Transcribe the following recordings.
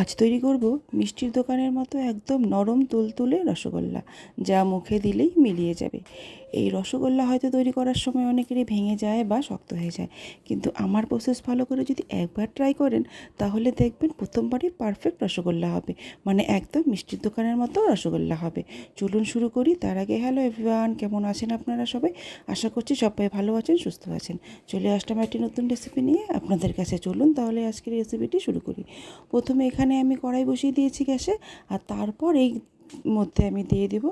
আজ তৈরি করব মিষ্টির দোকানের মতো একদম নরম তুলতুলে রসগোল্লা, যা মুখে দিলেই মিলিয়ে যাবে। এই রসগোল্লা হয়তো তৈরি করার সময় অনেকেরই ভেঙে যায় বা শক্ত হয়ে যায়। কিন্তু আমার প্রসেস ফলো করে যদি একবার ট্রাই করেন, তাহলে দেখবেন প্রথমবারই পারফেক্ট রসগোল্লা হবে। মানে একদম মিষ্টির দোকানের মতো রসগোল্লা হবে। চলুন শুরু করি। তার আগে হ্যালো এভরিওয়ান কেমন আছেন আপনারা সবাই? আশা করছি সবাই ভালো আছেন, সুস্থ আছেন। চলে আসলাম একটি নতুন রেসিপি নিয়ে আপনাদের কাছে। চলুন তাহলে আজকের রেসিপিটি শুরু করি। প্রথমে এখানে আমি কড়াই বসিয়ে দিয়েছি গ্যাসে। আর তারপর এই মধ্যে আমি দিয়ে দেব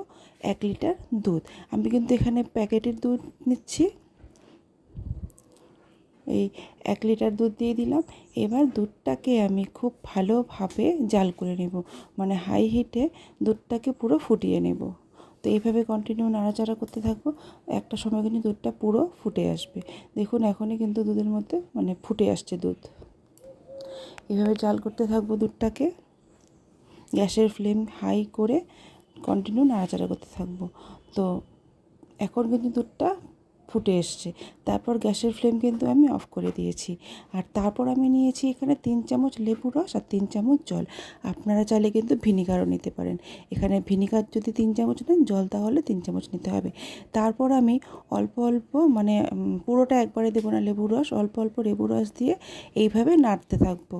এক লিটার দুধ। আমি কিন্তু এখানে প্যাকেটের দুধ নিচ্ছি। এই এক লিটার দুধ দিয়ে দিলাম। এবার দুধটাকে আমি খুব ভালোভাবে জাল করে নেব। মানে হাই হিটে দুধটাকে পুরো ফুটিয়ে নেব। তো এইভাবে কন্টিনিউ নাড়াচাড়া করতে থাকব। একটা সময় কিন্তু দুধটা পুরো ফুটে আসবে। দেখুন, এখনই কিন্তু দুধের মধ্যে মানে ফুটে আসছে দুধ। এভাবে জাল করতে থাকব দুধটাকে। গ্যাসের ফ্লেম হাই করে কন্টিনিউ নাড়াচাড়া করতে থাকব। তো এখন কিন্তু দুধটা ফুটে এসছে। তারপর গ্যাসের ফ্লেম কিন্তু আমি অফ করে দিয়েছি। আর তারপর আমি নিয়েছি এখানে তিন চামচ লেবু রস আর তিন চামচ জল। আপনারা চাইলে কিন্তু ভিনিগারও নিতে পারেন। এখানে ভিনিগার যদি তিন চামচ নেন, জল তাহলে তিন চামচ নিতে হবে। তারপর আমি অল্প অল্প মানে পুরোটা একবারে দেবো না লেবু রস, অল্প অল্প লেবু রস দিয়ে এইভাবে নাড়তে থাকব।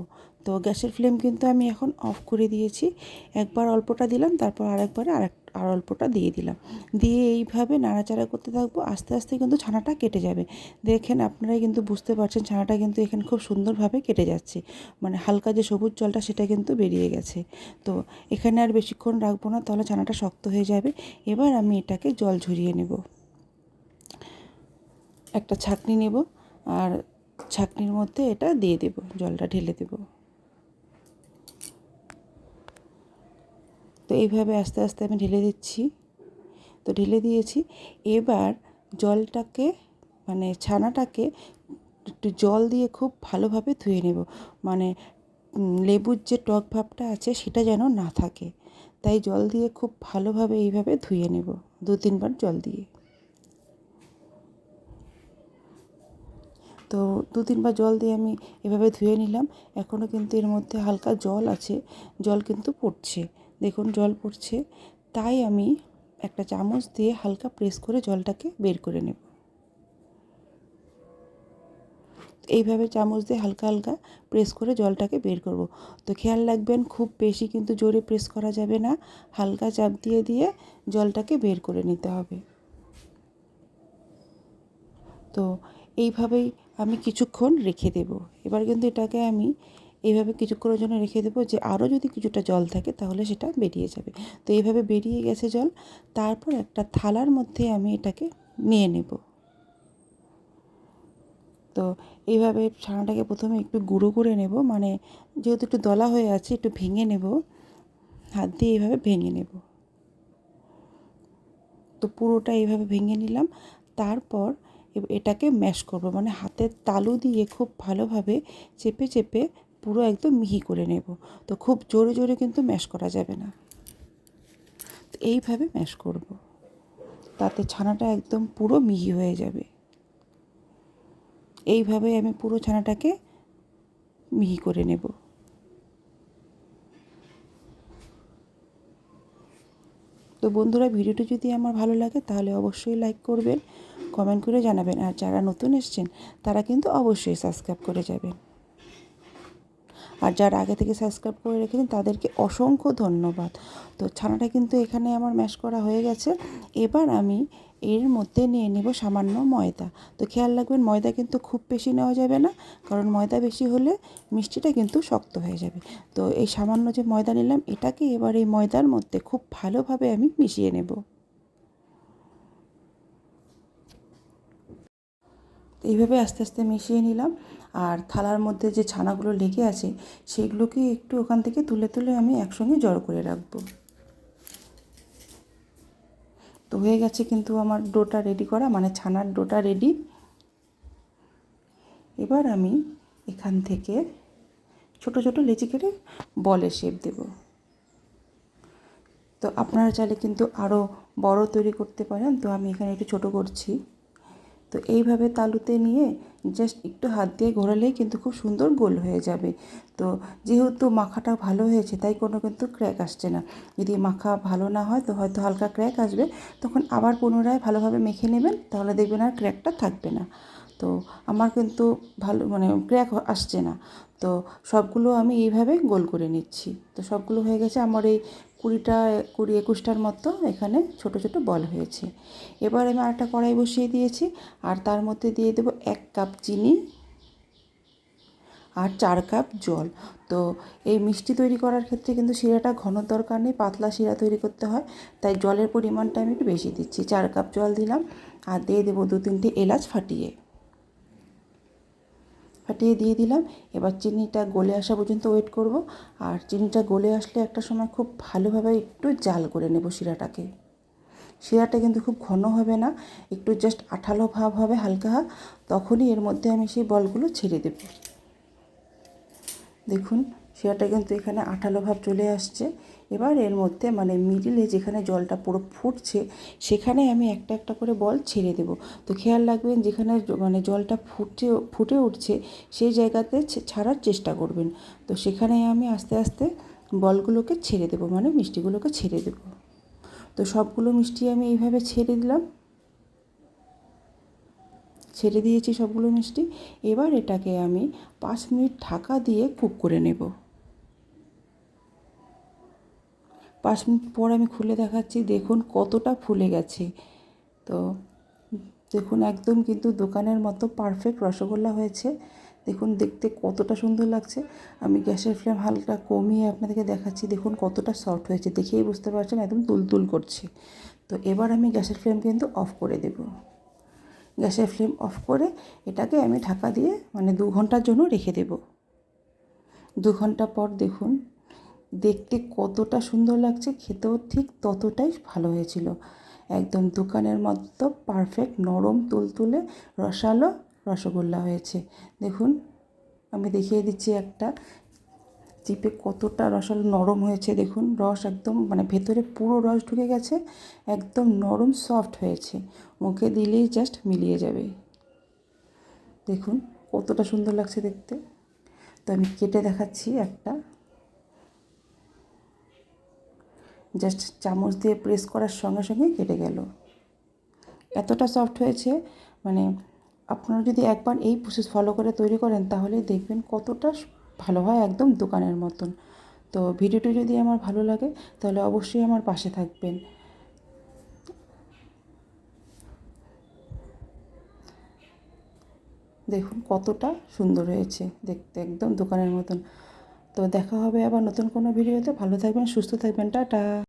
তো গ্যাসের ফ্লেম কিন্তু আমি এখন অফ করে দিয়েছি। একবার অল্পটা দিলাম, তারপর আরেকবারে আরেক আর অল্পটা দিয়ে দিলাম। দিয়ে এইভাবে নাড়াচাড়া করতে থাকব। আস্তে আস্তে কিন্তু ছানাটা কেটে যাবে। দেখেন আপনারাই কিন্তু বুঝতে পারছেন ছানাটা কিন্তু এখানে খুব সুন্দরভাবে কেটে যাচ্ছে। মানে হালকা যে সবুজ জলটা সেটা কিন্তু বেরিয়ে গেছে। তো এখানে আর বেশিক্ষণ রাখব না, তাহলে ছানাটা শক্ত হয়ে যাবে। এবার আমি এটাকে জল ঝরিয়ে নেব। একটা ছাকনি নেব আর ছাকনির মধ্যে এটা দিয়ে দেব, জলটা ঢেলে দেবো। তো এইভাবে আস্তে আস্তে আমি ঢেলে দিচ্ছি। তো ঢেলে দিয়েছি। এবার জলটাকে মানে ছানাটাকে একটু জল দিয়ে খুব ভালোভাবে ধুয়ে নেব। মানে লেবুর যে টক ভাবটা আছে সেটা যেন না থাকে। তাই জল দিয়ে খুব ভালোভাবে এইভাবে ধুয়ে নেব। দু তিনবার জল দিয়ে। তো দু তিনবার জল দিয়ে আমি এভাবে ধুয়ে নিলাম। এখনও কিন্তু এর মধ্যে হালকা জল আছে। জল কিন্তু পড়ছে। দেখুন জল পড়ছে। তাই আমি একটা চামচ দিয়ে হালকা প্রেস করে জলটাকে বের করে নেব। এইভাবে চামচ দিয়ে হালকা হালকা প্রেস করে জলটাকে বের করব। তো খেয়াল রাখবেন, খুব বেশি কিন্তু জোরে প্রেস করা যাবে না। হালকা চাপ দিয়ে দিয়ে জলটাকে বের করে নিতে হবে। তো এইভাবেই আমি কিছুক্ষণ রেখে দেব। এবার কিন্তু এটাকে আমি এইভাবে কিছুক্ষণের জন্য রেখে দেবো যে আরও যদি কিছুটা জল থাকে তাহলে সেটা বেরিয়ে যাবে। তো এইভাবে বেরিয়ে গেছে জল। তারপর একটা থালার মধ্যে আমি এটাকে নিয়ে নেব। তো এইভাবে ছানাটাকে প্রথমে একটু গুঁড়ো করে নেব। মানে যেহেতু একটু দলা হয়ে আছে, একটু ভেঙে নেব। হাত দিয়ে এইভাবে ভেঙে নেব। তো পুরোটা এইভাবে ভেঙে নিলাম। তারপর এটাকে ম্যাশ করব। মানে হাতের তালু দিয়ে খুব ভালোভাবে চেপে চেপে পুরো একদম মিহি করে নেব। তো খুব জোরে জোরে কিন্তু ম্যাশ করা যাবে না। তো এইভাবে ম্যাশ করব। তাতে ছানাটা একদম পুরো মিহি হয়ে যাবে। এইভাবে আমি পুরো ছানাটাকে মিহি করে নেব। তো বন্ধুরা, ভিডিওটি যদি আমার ভালো লাগে তাহলে অবশ্যই লাইক করবেন কমেন্ট করে জানাবেন। আর যারা নতুন এসছেন তারা কিন্তু অবশ্যই সাবস্ক্রাইব করে যাবেন। আর যারা আগে থেকে সাবস্ক্রাইব করে রেখেছেন, তাদেরকে অসংখ্য ধন্যবাদ। তো ছানাটা কিন্তু এখানে আমার ম্যাশ করা হয়ে গেছে। এবার আমি এর মধ্যে নিয়ে নেব সামান্য ময়দা। তো খেয়াল রাখবেন, ময়দা কিন্তু খুব বেশি নেওয়া যাবে না, কারণ ময়দা বেশি হলে মিষ্টিটা কিন্তু শক্ত হয়ে যাবে। তো এই সামান্য যে ময়দা নিলাম, এটাকে এবার এই ময়দার মধ্যে খুব ভালোভাবে আমি মিশিয়ে নেব। এইভাবে আস্তে আস্তে মিশিয়ে নিলাম। আর থালার মধ্যে যে ছানাগুলো লেগে আছে, সেগুলোকে একটু ওখান থেকে তুলে তুলে আমি একসঙ্গে জড়ো করে রাখব। তো হয়ে গেছে কিন্তু আমার ডোটা রেডি করা মানে ছানার ডোটা রেডি। এবার আমি এখান থেকে ছোট ছোট লেচি কেটে বলে শেপ দেব। তো আপনারা চাইলে কিন্তু আরও বড় তৈরি করতে পারেন। তো আমি এখানে একটু ছোট করছি। তো এইভাবে তালুতে নিয়ে জাস্ট একটু হাত দিয়ে ঘোরালেই কিন্তু খুব সুন্দর গোল হয়ে যাবে। তো যেহেতু মাখাটা ভালো হয়েছে, তাই কোনো কিন্তু ক্র্যাক আসছে না। যদি মাখা ভালো না হয়, তো হয়তো হালকা ক্র্যাক আসবে। তখন আবার পুনরায় ভালোভাবে মেখে নেবেন, তাহলে দেখবেন আর ক্র্যাকটা থাকবে না। তো আমার কিন্তু ভালো মানে ক্র্যাক আসছে না। তো সবগুলো আমি এইভাবে গোল করে নিচ্ছি। তো সবগুলো হয়ে গেছে আমার এই কুড়িটা, কুড়ি একুশটার মতো এখানে ছোট ছোট বল হয়েছে। এবার আমি আরেকটা কড়াই বসিয়ে দিয়েছি, আর তার মধ্যে দিয়ে দেবো এক কাপ চিনি আর চার কাপ জল। তো এই মিষ্টি তৈরি করার ক্ষেত্রে কিন্তু শিরাটা ঘন দরকার নেই, পাতলা শিরা তৈরি করতে হয়, তাই জলের পরিমাণটা আমি একটু বেশি দিচ্ছি। চার কাপ জল দিলাম, আর দিয়ে দেবো দু তিনটে এলাচ ফাটিয়ে। ফাটিয়ে দিয়ে দিলাম। এবার চিনিটা গলে আসা পর্যন্ত ওয়েট করব। আর চিনিটা গলে আসলে একটা সময় খুব ভালোভাবে একটু জাল করে নেব শিরাটাকে। শিরাটা কিন্তু খুব ঘন হবে না, একটু জাস্ট আঠালো ভাব হবে হালকা, তখনই এর মধ্যে আমি সেই বলগুলো ছেড়ে দেব। দেখুন, শিরাটা কিন্তু এখানে আঠালো ভাব চলে আসছে। এবার এর মধ্যে মানে মিডিলে যেখানে জলটা পুরো ফুটছে, সেখানে আমি একটা একটা করে বল ছেড়ে দেব। তো খেয়াল রাখবেন যেখানে মানে জলটা ফুটে ফুটে উঠছে, সেই জায়গাতে ছাড়ার চেষ্টা করবেন। তো সেখানে আমি আস্তে আস্তে বলগুলোকে ছেড়ে দেবো মানে মিষ্টিগুলোকে ছেড়ে দেবো। তো সবগুলো মিষ্টি আমি এইভাবে ছেড়ে দিলাম। ছেড়ে দিয়েছি সবগুলো মিষ্টি। এবার এটাকে আমি পাঁচ মিনিট ঢাকা দিয়ে কুক করে নেব। পাঁচ মিনিট পর আমি খুলে দেখাচ্ছি, দেখুন কতটা ফুলে গেছে। তো দেখুন একদম কিন্তু দোকানের মতো পারফেক্ট রসগোল্লা হয়েছে। দেখুন দেখতে কতটা সুন্দর লাগছে। আমি গ্যাসের ফ্লেম হালকা কমিয়ে আপনাদেরকে দেখাচ্ছি, দেখুন কতটা সফট হয়েছে। দেখেই বুঝতে পারছেন একদম তুলতুল করছে। তো এবার আমি গ্যাসের ফ্লেম কিন্তু অফ করে দেব। গ্যাসের ফ্লেম অফ করে এটাকে আমি ঢাকা দিয়ে মানে দু ঘণ্টার জন্য রেখে দেব। দু ঘণ্টা পর দেখুন দেখতে কতটা সুন্দর লাগছে খেতেও ঠিক ততটাই ভালো হয়েছিল। একদম দোকানের মতো পারফেক্ট নরম তুলতুলে রসালো রসগোল্লা হয়েছে। দেখুন, আমি দেখিয়ে দিচ্ছি একটা। চিপে কতটা রসালো নরম হয়েছে, দেখুন, রস একদম মানে ভেতরে পুরো রস ঢুকে গেছে, একদম নরম সফট হয়েছে। মুখে দিলেই জাস্ট মিলিয়ে যাবে। দেখুন, কতটা সুন্দর লাগছে দেখতে। তো আমি কেটে দেখাচ্ছি একটা। জাস্ট চামচ দিয়ে প্রেস করার সঙ্গে সঙ্গে কেটে গেল। এতটা সফট হয়েছে মানে আপনারা যদি একবার এই প্রসেস ফলো করে তৈরি করেন, তাহলে দেখবেন কতটা ভালো হয় একদম দোকানের মতন। তো ভিডিওটি যদি আমার ভালো লাগে, তাহলে অবশ্যই আমার পাশে থাকবেন। দেখুন কতটা সুন্দর হয়েছে, দেখতে একদম দোকানের মতন। তো দেখা হবে আবার নতুন কোনো ভিডিওতে। ভালো থাকবেন সুস্থ থাকবেন টাটা।